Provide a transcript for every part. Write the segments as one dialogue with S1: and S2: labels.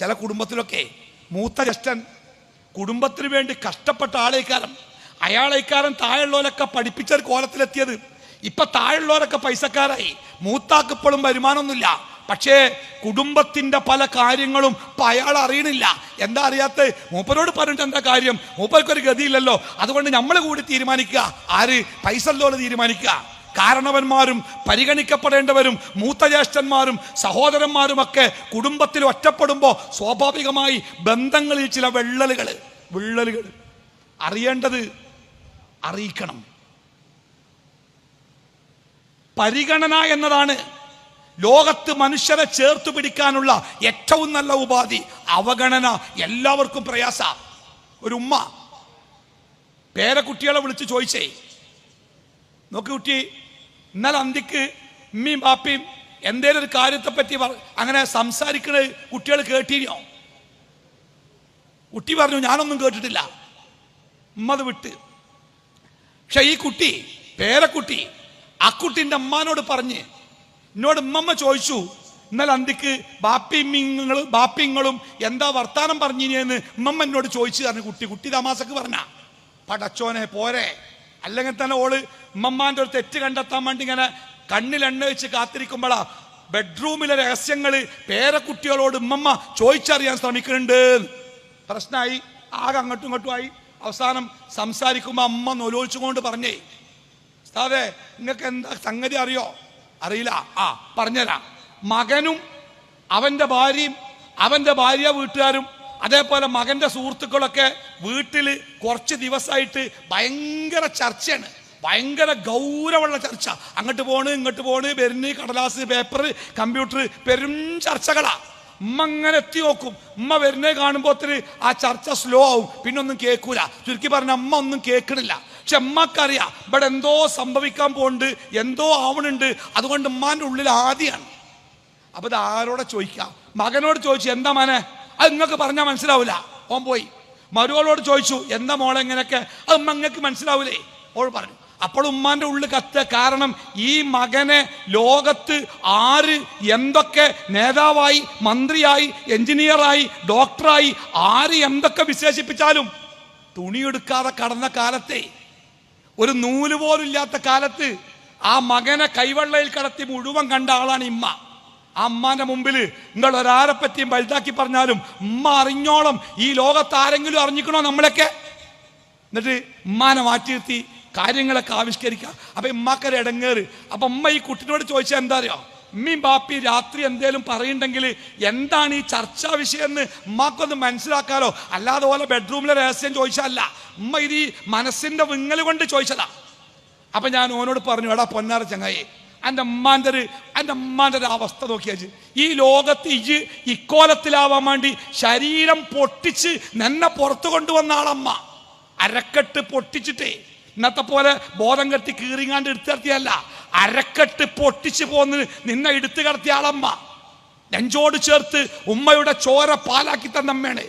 S1: ചില കുടുംബത്തിലൊക്കെ മൂത്ത ജ്യേഷ്ഠൻ കുടുംബത്തിന് വേണ്ടി കഷ്ടപ്പെട്ട ആളേക്കാരം അയാളേക്കാരൻ താഴെയുള്ളവരൊക്കെ പഠിപ്പിച്ച ഒരു കോലത്തിലെത്തിയത് ഇപ്പൊ താഴെയുള്ളവരൊക്കെ പൈസക്കാരായി. മൂത്താക്കിപ്പോഴും വരുമാനമൊന്നുമില്ല. പക്ഷേ കുടുംബത്തിന്റെ പല കാര്യങ്ങളും ഇപ്പൊ അയാൾ അറിയണില്ല. എന്താ അറിയാത്ത? മൂപ്പരോട് പറഞ്ഞിട്ട് എന്താ കാര്യം? മൂപ്പർക്കൊരു ഗതിയില്ലല്ലോ. അതുകൊണ്ട് നമ്മൾ കൂടി തീരുമാനിക്കുക. ആര്? പൈസ തീരുമാനിക്കുക. കാരണവന്മാരും പരിഗണിക്കപ്പെടേണ്ടവരും മൂത്ത ജ്യേഷ്ഠന്മാരും സഹോദരന്മാരുമൊക്കെ കുടുംബത്തിൽ ഒറ്റപ്പെടുമ്പോൾ സ്വാഭാവികമായി ബന്ധങ്ങളിൽ ചില വിള്ളലുകൾ വിള്ളലുകൾ. അറിയേണ്ടത് അറിയിക്കണം. പരിഗണന എന്നതാണ് ലോകത്ത് മനുഷ്യരെ ചേർത്ത് പിടിക്കാനുള്ള ഏറ്റവും നല്ല ഉപാധി. അവഗണന എല്ലാവർക്കും പ്രയാസ. ഒരു ഉമ്മ പേരക്കുട്ടികളെ വിളിച്ച് ചോദിച്ചേ നോക്ക് കുട്ടി ഇന്നലെ അന്തിക്ക് ഉമ്മയും ബാപ്പയും എന്തേലും ഒരു കാര്യത്തെ പറ്റി അങ്ങനെ സംസാരിക്കുന്നത് കുട്ടികൾ കേട്ടിരിയോ കുട്ടി പറഞ്ഞു ഞാനൊന്നും കേട്ടിട്ടില്ല. ഉമ്മത് വിട്ട്. പക്ഷെ ഈ കുട്ടി പേരക്കുട്ടി ആ കുട്ടിന്റെ അമ്മാനോട് പറഞ്ഞ് എന്നോട് ഉമ്മമ്മ ചോദിച്ചു ഇന്നലെ അന്തിക്ക് ബാപ്പിങ്ങളും ബാപ്പിങ്ങളും എന്താ വർത്താനം പറഞ്ഞിനെന്ന് ഉമ്മമ്മ എന്നോട് ചോദിച്ചു പറഞ്ഞു കുട്ടി. കുട്ടി തമാസക്ക് പറഞ്ഞ പടച്ചോനെ പോരെ. അല്ലെങ്കിൽ തന്നെ ഓൾ ഉമ്മമ്മാന്റെ ഒരു തെറ്റ് കണ്ടെത്താൻ വേണ്ടി ഇങ്ങനെ കണ്ണിൽ എണ്ണ വെച്ച് കാത്തിരിക്കുമ്പോഴാ ബെഡ്റൂമിലെ രഹസ്യങ്ങൾ പേരക്കുട്ടികളോട് ഉമ്മമ്മ ചോദിച്ചറിയാൻ ശ്രമിക്കുന്നുണ്ട്. പ്രശ്നമായി ആകെ അങ്ങോട്ടും ഇങ്ങോട്ടും ആയി. അവസാനം സംസാരിക്കുമ്പോൾ അമ്മ നൊലോളിച്ചുകൊണ്ട് പറഞ്ഞേ ഉസ്താദേ നിങ്ങൾക്ക് എന്താ സംഗതി അറിയോ? അറിയില്ല. ആ പറഞ്ഞുതരാം. മകനും അവന്റെ ഭാര്യയും അവന്റെ ഭാര്യ വീട്ടുകാരും അതേപോലെ മകന്റെ സുഹൃത്തുക്കളൊക്കെ വീട്ടിൽ കുറച്ച് ദിവസമായിട്ട് ഭയങ്കര ചർച്ചയാണ്. ഭയങ്കര ഗൗരവമുള്ള ചർച്ച. അങ്ങോട്ട് പോണ് ഇങ്ങോട്ട് പോണ് പെരുന്ന് കടലാസ് പേപ്പർ കമ്പ്യൂട്ടർ പെരും ചർച്ചകളാ. ഉമ്മ അങ്ങനെ എത്തി നോക്കും. ഉമ്മ വരുന്നേ കാണുമ്പോൾ ഒത്തിരി ആ ചർച്ച സ്ലോ ആവും. പിന്നെ ഒന്നും കേൾക്കൂല ചുരുക്കി പറഞ്ഞ അമ്മ ഒന്നും കേൾക്കണില്ല പക്ഷെ അമ്മക്കറിയാം ഇവിടെ എന്തോ സംഭവിക്കാൻ പോകുന്നുണ്ട് എന്തോ ആവണുണ്ട്. അതുകൊണ്ട് ഉമ്മാന്റെ ഉള്ളിൽ ആദ്യമാണ് അപ്പൊ ഇത് ആരോടെ ചോദിക്കാം? മകനോട് ചോദിച്ചു എന്താ മോനെ? അത് നിങ്ങൾക്ക് പറഞ്ഞാൽ മനസ്സിലാവില്ല ഓൻ പോയി. മരുവളോട് ചോദിച്ചു എന്താ മോളെ എങ്ങനെയൊക്കെ അത് ഉമ്മ മനസ്സിലാവില്ലേ മനസ്സിലാവൂലേ. ഓൾ പറഞ്ഞു അപ്പോൾ ഉമ്മാന്റെ ഉള്ളിൽ കത്ത് കാരണം ഈ മകനെ ലോകത്ത് ആര് എന്തൊക്കെ നേതാവായി മന്ത്രിയായി എഞ്ചിനീയറായി ഡോക്ടറായി ആര് എന്തൊക്കെ വിശേഷിപ്പിച്ചാലും തുണിയെടുക്കാതെ കടന്ന കാലത്തെ ഒരു നൂൽ പോലും ഇല്ലാത്ത കാലത്ത് ആ മകനെ കൈവെള്ളയിൽ കടത്തി മുഴുവൻ കണ്ട ആളാണ് ഇമ്മ. അമ്മാന്റെ മുമ്പിൽ നിങ്ങൾ ഒരാരെ പറ്റിയും വലുതാക്കി പറഞ്ഞാലും ഉമ്മ അറിഞ്ഞോളം ഈ ലോകത്ത് ആരെങ്കിലും അറിഞ്ഞിക്കണോ നമ്മളൊക്കെ? എന്നിട്ട് ഉമ്മാനെ മാറ്റി നിർത്തി കാര്യങ്ങളൊക്കെ ആവിഷ്കരിക്കുക. അപ്പൊ ഉമ്മാക്കൊരു ഇടങ്ങേറ്. അപ്പൊ ഉമ്മ ഈ കുട്ടിനോട് ചോദിച്ചാൽ എന്താ അറിയോ? ഉമ്മയും ബാപ്പി രാത്രി എന്തേലും പറയുണ്ടെങ്കിൽ എന്താണ് ഈ ചർച്ചാ വിഷയം എന്ന് ഉമ്മാക്കൊന്ന് മനസ്സിലാക്കാലോ. അല്ലാതെ പോലെ ബെഡ്റൂമിലെ രഹസ്യം ചോദിച്ചല്ല ഉമ്മ ഇത് ഈ മനസ്സിന്റെ വിങ്ങൽ കൊണ്ട് ചോദിച്ചതാ. അപ്പൊ ഞാൻ ഓനോട് പറഞ്ഞു എടാ പൊന്നാറ ചങ്ങായി എന്റെ അമ്മാന്റെ ഒരു എന്റെ അമ്മാന്റെ ഒരു അവസ്ഥ നോക്കിയാച്ച് ഈ ലോകത്ത് ഇജ് ഇക്കോലത്തിലാവാൻ വേണ്ടി ശരീരം പൊട്ടിച്ച് നിന്നെ പുറത്തു കൊണ്ടുവന്ന ആളമ്മ. അരക്കെട്ട് പൊട്ടിച്ചിട്ടേ. ഇന്നത്തെ പോലെ ബോധം കെട്ടി കീറിങ്ങാണ്ട് എടുത്തു കടത്തിയല്ല അരക്കെട്ട് പൊട്ടിച്ച് പോന്ന് നിന്നെ എടുത്തു കടത്തിയ ആളമ്മ. നെഞ്ചോട് ചേർത്ത് ഉമ്മയുടെ ചോര പാലാക്കി തന്ന അമ്മയാണ്.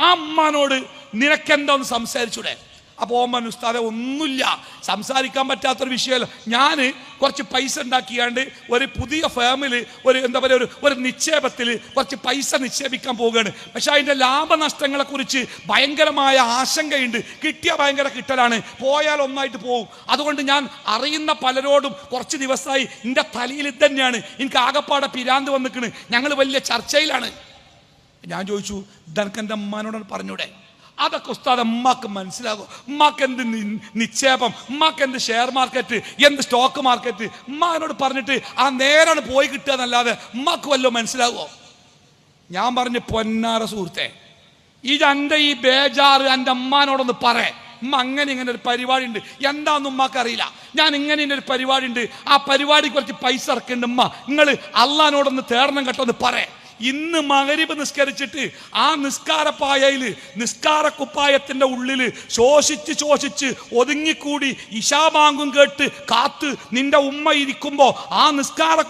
S1: ആ അമ്മാനോട് നിനക്കെന്താ ഒന്ന് സംസാരിച്ചൂടെ? അപ്പോൾ ഓമ്മൻ ഉസ്താദെ ഒന്നുമില്ല. സംസാരിക്കാൻ പറ്റാത്തൊരു വിഷയമല്ല. ഞാൻ കുറച്ച് പൈസ ഉണ്ടാക്കിയാണ്ട് ഒരു പുതിയ ഫേമിൽ ഒരു എന്താ പറയുക ഒരു ഒരു നിക്ഷേപത്തിൽ കുറച്ച് പൈസ നിക്ഷേപിക്കാൻ പോവുകയാണ്. പക്ഷെ അതിന്റെ ലാഭനഷ്ടങ്ങളെക്കുറിച്ച് ഭയങ്കരമായ ആശങ്കയുണ്ട്. കിട്ടിയ ഭയങ്കര കിട്ടലാണ്. പോയാൽ ഒന്നായിട്ട് പോകും അതുകൊണ്ട് ഞാൻ അറിയുന്ന പലരോടും കുറച്ച് ദിവസമായി എന്റെ തലയിൽ ഇത് തന്നെയാണ്. എനിക്ക് ആകപ്പാടെ പിരാന്ത് വന്നിക്കണ്. ഞങ്ങൾ വലിയ ചർച്ചയിലാണ്. ഞാൻ ചോദിച്ചു ധനക്കന്റെ അമ്മാനോടാണ് അമ്മാനോട് പറഞ്ഞൂടെ? അതൊക്കെ ഉസ്താദ് ഉമ്മാക്ക് മനസ്സിലാകും. ഉമ്മാക്ക് എന്ത് നിക്ഷേപം ഉമ്മാക്ക് എന്ത് ഷെയർ മാർക്കറ്റ് എന്ത് സ്റ്റോക്ക് മാർക്കറ്റ് ഉമ്മാനോട് പറഞ്ഞിട്ട് ആ നേരാണ് പോയി കിട്ടുക എന്നല്ലാതെ ഉമ്മാക്ക് വല്ലതും മനസ്സിലാകുമോ ഞാൻ പറഞ്ഞു പൊന്നാറ സുഹൃത്തെ ഇത് എന്റെ ഈ ബേജാറ് എന്റെ അമ്മാനോടൊന്ന് പറ. ഉമ്മ അങ്ങനെ ഇങ്ങനെ ഒരു പരിപാടി ഉണ്ട് എന്താണെന്ന് ഉമ്മക്ക് അറിയില്ല. ഞാൻ ഇങ്ങനെ ഇങ്ങനെ ഒരു പരിപാടി ഉണ്ട് ആ പരിപാടി കുറച്ച് പൈസ ഇറക്കുന്നുണ്ട് ഉമ്മ. നിങ്ങൾ അള്ളഹാനോടൊന്ന് തേടണം കേട്ടോ ഒന്ന് പറ. ഇന്ന് മകരിബ് നിസ്കരിച്ചിട്ട് ആ നിസ്കാരപ്പായയിൽ നിസ്കാര കുപ്പായത്തിന്റെ ഉള്ളിൽ ശോഷിച്ച് ശോഷിച്ച് ഒതുങ്ങിക്കൂടി ഇഷാബാങ്കും കേട്ട് കാത്ത് നിന്റെ ഉമ്മ ഇരിക്കുമ്പോ ആ നിസ്കാര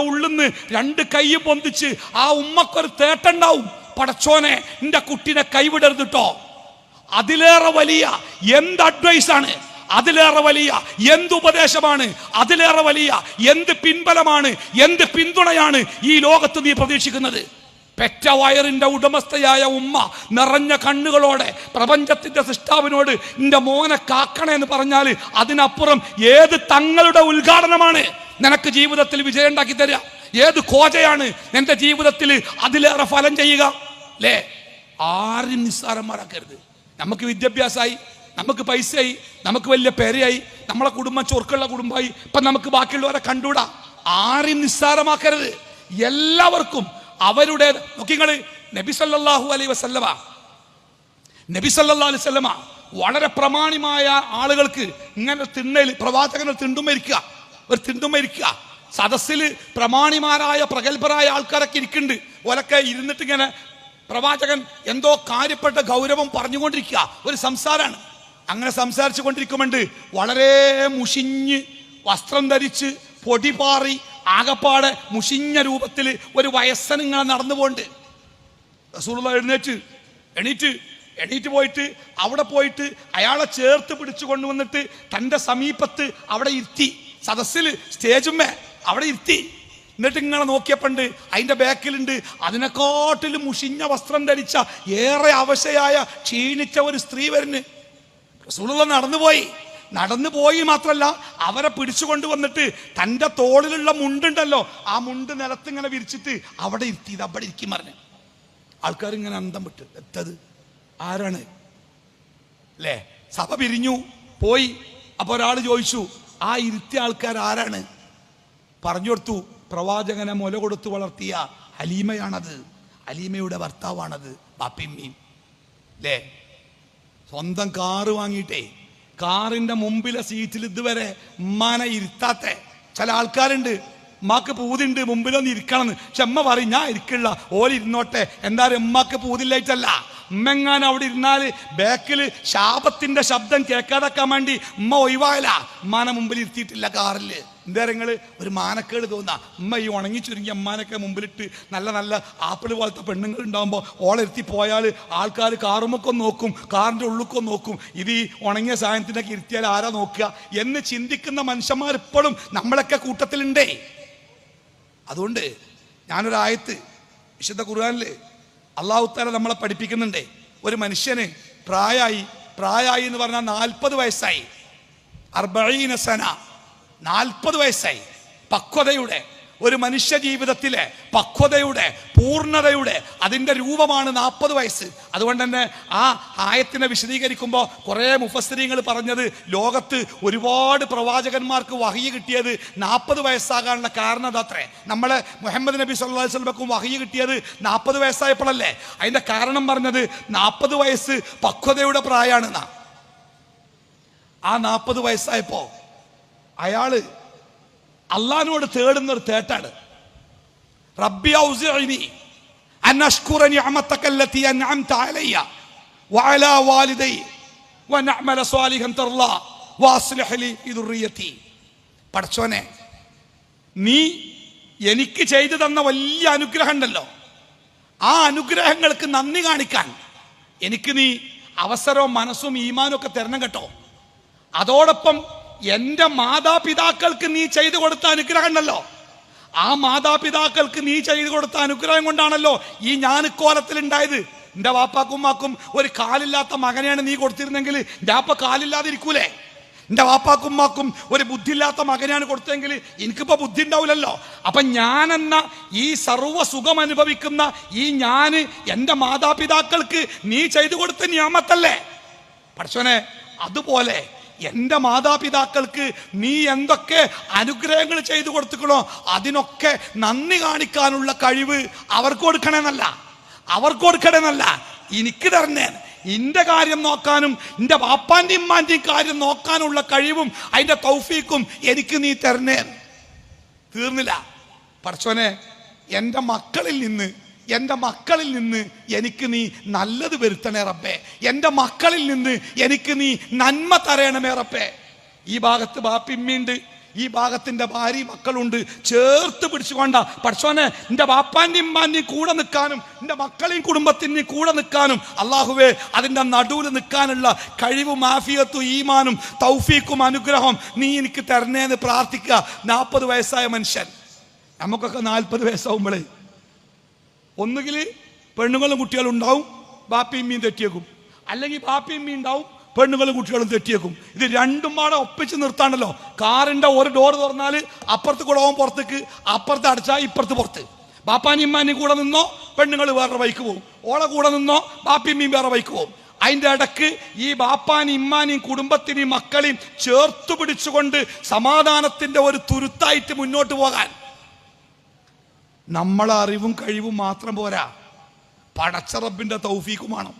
S1: ഉള്ളിൽ നിന്ന് രണ്ട് കൈയും പൊന്തിച്ച് ആ ഉമ്മക്കൊരു തേട്ടുണ്ടാവും. പടച്ചോനെ നിന്റെ കുട്ടിനെ കൈവിടരുതിട്ടോ അതിലേറെ വലിയ എന്ത് അഡ്വൈസാണ് അതിലേറെ വലിയ എന്ത് ഉപദേശമാണ്? അതിലേറെ വലിയ എന്ത് പിൻബലമാണ്? എന്ത് പിന്തുണയാണ് ഈ ലോകത്ത് നീ പ്രതീക്ഷിക്കുന്നത്? പെറ്റ വയറിന്റെ ഉടമസ്ഥയായ ഉമ്മ നിറഞ്ഞ കണ്ണുകളോടെ പ്രപഞ്ചത്തിന്റെ സൃഷ്ടാവിനോട് നിന്റെ മോനെ കാക്കണേ എന്ന് പറഞ്ഞാൽ അതിനപ്പുറം ഏത് തങ്ങളുടെ ഉദ്ഘാടനമാണ് നിനക്ക് ജീവിതത്തിൽ വിജയം ഉണ്ടാക്കി തരിക? ഏത് കോജയാണ് നിന്റെ ജീവിതത്തിൽ അതിലേറെ ഫലം ചെയ്യുക? അല്ലേ ആരും നിസ്സാരന്മാരാക്കരുത്. നമുക്ക് വിദ്യാഭ്യാസമായി നമുക്ക് പൈസയായി നമുക്ക് വലിയ പേരയായി നമ്മളെ കുടുംബം ചൊർക്കുള്ള കുടുംബമായി ഇപ്പൊ നമുക്ക് ബാക്കിയുള്ളവരെ കണ്ടുകൂടാ? ആരും നിസ്സാരമാക്കരുത്. എല്ലാവർക്കും അവരുടെ നോക്കിങ്ങൾ നബി സല്ലല്ലാഹു അലൈഹി വസല്ലമ നബി സല്ലല്ലാഹു അലൈഹി വളരെ പ്രമാണിമായ ആളുകൾക്ക് ഇങ്ങനെ തിണ്ണയിൽ പ്രവാചകനെ തിണ്ടുമരിക്കുക ഒരു തിണ്ടുമരിക്കുക. സദസ്സിൽ പ്രമാണിമാരായ പ്രഗത്ഭരായ ആൾക്കാരൊക്കെ ഇരിക്കുന്നുണ്ട്. ഓലൊക്കെ ഇരുന്നിട്ട് ഇങ്ങനെ പ്രവാചകൻ എന്തോ കാര്യപ്പെട്ട ഗൗരവം പറഞ്ഞുകൊണ്ടിരിക്കുക. ഒരു സംസാരമാണ് അങ്ങനെ സംസാരിച്ചു കൊണ്ടിരിക്കുമുണ്ട്. വളരെ മുഷിഞ്ഞ് വസ്ത്രം ധരിച്ച് പൊടി പാറി ആകപ്പാടെ മുഷിഞ്ഞ രൂപത്തിൽ ഒരു വയസ്സൻ ഇങ്ങനെ നടന്നു പോണ്ട്. റസൂലുള്ള എഴുന്നേറ്റ്. എണീറ്റ്. എണീറ്റ് പോയിട്ട് അവിടെ പോയിട്ട് അയാളെ ചേർത്ത് പിടിച്ചു കൊണ്ടുവന്നിട്ട് തന്റെ സമീപത്ത് അവിടെ ഇരുത്തി. സദസ്സിൽ സ്റ്റേജുമേ അവിടെ ഇരുത്തി. എന്നിട്ട് ഇങ്ങനെ നോക്കിയപ്പണ്ട് അതിന്റെ ബാക്കിലുണ്ട്. അതിനെക്കാട്ടിലും മുഷിഞ്ഞ വസ്ത്രം ധരിച്ച ഏറെ അവശയായ ക്ഷീണിച്ച ഒരു സ്ത്രീ വരുന്നു. റസൂലുള്ള നടന്നുപോയി. നടന്നു പോയി മാത്രല്ല അവരെ പിടിച്ചു കൊണ്ടുവന്നിട്ട് തന്റെ തോളിലുള്ള മുണ്ടുണ്ടല്ലോ ആ മുണ്ട് നിലത്ത് ഇങ്ങനെ വിരിച്ചിട്ട് അവിടെ ഇരുത്തി ഇത് അവിടെ ഇരിക്കും പറഞ്ഞു ആൾക്കാർ ഇങ്ങനെ അന്തം വിട്ട് എത്തത്? ആരാണ്? അല്ലേ സഭ പിരിഞ്ഞു പോയി. അപ്പൊ ഒരാൾ ചോദിച്ചു ആ ഇരുത്തിയ ആൾക്കാർ ആരാണ്? പറഞ്ഞു കൊടുത്തു പ്രവാചകനെ മുല കൊടുത്തു വളർത്തിയ ഹലീമയാണത് ഹലീമയുടെ ഭർത്താവാണത് ബാപ്പിമ്മീം അല്ലേ സ്വന്തം കാറ് വാങ്ങിയിട്ടേ. കാറിന്റെ മുമ്പിലെ സീറ്റിൽ ഇതുവരെ ഉമ്മാനെ ഇരുത്താത്ത. ചില ആൾക്കാരുണ്ട് ഉമ്മാക്ക് പൂതിണ്ട് മുമ്പിലൊന്ന് ഇരിക്കണം പക്ഷെ അമ്മ പറയും ഞാൻ ഇരിക്കില്ല ഓലിരുന്നോട്ടെ എന്തായാലും ഉമ്മാക്ക് പൂതില്ലായിട്ടല്ല ഉമ്മെങ്ങാൻ അവിടെ ഇരുന്നാൽ ബാക്കിൽ ശാപത്തിന്റെ ശബ്ദം കേൾക്കാതാക്കാൻ വേണ്ടി ഉമ്മ ഒഴിവായല. ഉമ്മാനെ മുമ്പിൽ ഇരുത്തിയിട്ടില്ല കാറിൽ എന്താ ഒരു മാനക്കേട് തോന്നാ. ഉമ്മ ഈ ഉണങ്ങി ചുരുങ്ങി അമ്മാനൊക്കെ മുമ്പിലിട്ട് നല്ല നല്ല ആപ്പിൾ പോലത്തെ പെണ്ണുങ്ങൾ ഉണ്ടാകുമ്പോൾ ഓളെത്തി പോയാൽ ആൾക്കാർ കാറുമൊക്കെ നോക്കും കാറിന്റെ ഉള്ളുക്കൊക്കെ നോക്കും. ഇത് ഈ ഉണങ്ങിയ സാധനത്തിനൊക്കെ ഇരുത്തിയാൽ ആരാ നോക്കുക? എന്ന് ചിന്തിക്കുന്ന മനുഷ്യന്മാർ ഇപ്പോഴും നമ്മളൊക്കെ കൂട്ടത്തിലുണ്ടേ. അതുകൊണ്ട് ഞാനൊരായത്ത് വിശുദ്ധ ഖുർആനിൽ അള്ളാഹുത്താല നമ്മളെ പഠിപ്പിക്കുന്നുണ്ടേ. ഒരു മനുഷ്യന് പ്രായമായി പ്രായമായി എന്ന് പറഞ്ഞാൽ നാൽപ്പത് വയസ്സായി. അർബീന സന നാൽപ്പത് വയസ്സായി. പക്വതയുടെ ഒരു മനുഷ്യ ജീവിതത്തിലെ പക്വതയുടെ പൂർണതയുടെ അതിന്റെ രൂപമാണ് നാൽപ്പത് വയസ്സ്. അതുകൊണ്ട് തന്നെ ആ ആയത്തിനെ വിശദീകരിക്കുമ്പോൾ കുറേ മുഫസ്ത്രീങ്ങൾ പറഞ്ഞത് ലോകത്ത് ഒരുപാട് പ്രവാചകന്മാർക്ക് വഹിയ കിട്ടിയത് നാൽപ്പത് വയസ്സാകാനുള്ള കാരണം അതത്രേ നമ്മളെ മുഹമ്മദ് നബി സല്ലാ അലൈഹി വസല്ലമക്കും വഹിയ കിട്ടിയത് നാൽപ്പത് വയസ്സായപ്പോഴല്ലേ? അതിന്റെ കാരണം പറഞ്ഞത് നാൽപ്പത് വയസ്സ് പക്വതയുടെ പ്രായമാണ് ആ നാൽപ്പത് വയസ്സായപ്പോൾ അയാൾ അള്ളഹാനോട് തേടുന്ന ഒരു തേട്ടാണ്. റബ്ബി അൻ അൻഅംത അലയ്യ വഅലാ വാലിദൈ വനഅമല സ്വാലിഹൻ ദുർരിയതി നീ എനിക്ക് ചെയ്തു തന്ന വലിയ അനുഗ്രഹം ഉണ്ടല്ലോ ആ അനുഗ്രഹങ്ങൾക്ക് നന്ദി കാണിക്കാൻ എനിക്ക് നീ അവസരവും മനസ്സും ഈമാനും ഒക്കെ തരണം കേട്ടോ. അതോടൊപ്പം എന്റെ മാതാപിതാക്കൾക്ക് നീ ചെയ്തു കൊടുത്ത അനുഗ്രഹം ഉണ്ടല്ലോ ആ മാതാപിതാക്കൾക്ക് നീ ചെയ്തു കൊടുത്ത അനുഗ്രഹം കൊണ്ടാണല്ലോ ഈ ഞാൻ ഇക്കോലത്തിൽ ഉണ്ടായത് എന്റെ വാപ്പാക്കുമ്മാക്കും ഒരു കാലില്ലാത്ത മകനെയാണ് നീ കൊടുത്തിരുന്നെങ്കിൽ ഞാൻ കാലില്ലാതിരിക്കൂലേ? കാലില്ലാതെ ഇരിക്കൂലേ എന്റെ വാപ്പാക്കുമ്മാക്കും ഒരു ബുദ്ധിയില്ലാത്ത മകനെയാണ് കൊടുത്തെങ്കിൽ എനിക്കിപ്പോൾ ബുദ്ധി ഉണ്ടാവില്ലല്ലോ. അപ്പം ഞാനെന്ന ഈ സർവ സുഖം അനുഭവിക്കുന്ന ഈ ഞാൻ എന്റെ മാതാപിതാക്കൾക്ക് നീ ചെയ്തു കൊടുത്ത നിയമത്തല്ലേ? പഠിച്ചോനെ അതുപോലെ എന്റെ മാതാപിതാക്കൾക്ക് നീ എന്തൊക്കെ അനുഗ്രഹങ്ങൾ ചെയ്തു കൊടുത്തുക്കണോ അതിനൊക്കെ നന്ദി കാണിക്കാനുള്ള കഴിവ് അവർക്ക് കൊടുക്കണമെന്നല്ല. അവർക്ക് കൊടുക്കണമെന്നല്ല. എനിക്ക് തരണേ എന്റെ കാര്യം നോക്കാനും എന്റെ വാപ്പാന്റെയും ഉമ്മാന്റെയും കാര്യം നോക്കാനുള്ള കഴിവും അതിന്റെ തൗഫീക്കും എനിക്ക് നീ തരണേ തീർന്നില്ല. പടച്ചോനെ എന്റെ മക്കളിൽ നിന്ന് എന്റെ മക്കളിൽ നിന്ന് എനിക്ക് നീ നല്ലത് വരുത്തണേ റബ്ബേ. എന്റെ മക്കളിൽ നിന്ന് എനിക്ക് നീ നന്മ തരയണമേ റബ്ബേ. ഈ ഭാഗത്ത് ബാപ്പിമ്മയുണ്ട്. ഈ ഭാഗത്തിന്റെ ഭാര്യ മക്കളുണ്ട്. ചേർത്ത് പിടിച്ചുകൊണ്ട പഠിച്ചോനെ എന്റെ ബാപ്പാന്റെയും ഉമ്മാന്റെയും കൂടെ നിൽക്കാനും എന്റെ മക്കളെയും കുടുംബത്തിന്റെയും കൂടെ നിൽക്കാനും അള്ളാഹുവേ അതിന്റെ നടുവിൽ നിൽക്കാനുള്ള കഴിവും മാഫിയത്തും ഈമാനും തൗഫീക്കും അനുഗ്രഹം നീ എനിക്ക് തരണേന്ന് പ്രാർത്ഥിക്കുക. നാൽപ്പത് വയസ്സായ മനുഷ്യൻ. നമുക്കൊക്കെ നാൽപ്പത് വയസ്സാവുമ്പോഴേ ഒന്നുകിൽ പെണ്ണുങ്ങളും കുട്ടികളും ഉണ്ടാവും ബാപ്പിയും മീൻ തെറ്റിയേക്കും. അല്ലെങ്കിൽ ബാപ്പിയും മീൻ ഉണ്ടാവും പെണ്ണുങ്ങളും കുട്ടികളും തെറ്റിയേക്കും. ഇത് രണ്ടും പാടെ ഒപ്പിച്ച് നിർത്താണല്ലോ. കാറിന്റെ ഒരു ഡോർ തുറന്നാൽ അപ്പുറത്ത് കൂടെ പോകും പുറത്തേക്ക് അപ്പുറത്ത് അടച്ചാൽ ഇപ്പുറത്ത് പുറത്ത്. ബാപ്പാനും ഇമ്മാനും കൂടെ നിന്നോ പെണ്ണുങ്ങൾ വേറെ ബൈക്ക് പോകും ഓളെ കൂടെ നിന്നോ ബാപ്പിയും മീൻ വേറെ ബൈക്ക് പോകും അതിന്റെ ഇടയ്ക്ക് ഈ ബാപ്പാനും ഇമ്മാനെയും കുടുംബത്തിനെയും മക്കളെയും ചേർത്ത് പിടിച്ചുകൊണ്ട് സമാധാനത്തിന്റെ ഒരു തുരുത്തായിട്ട് മുന്നോട്ട് പോകാൻ നമ്മളെ അറിവും കഴിവും മാത്രം പോരാ. പടച്ചറബിന്റെ തൗഫീക്കുമാണ്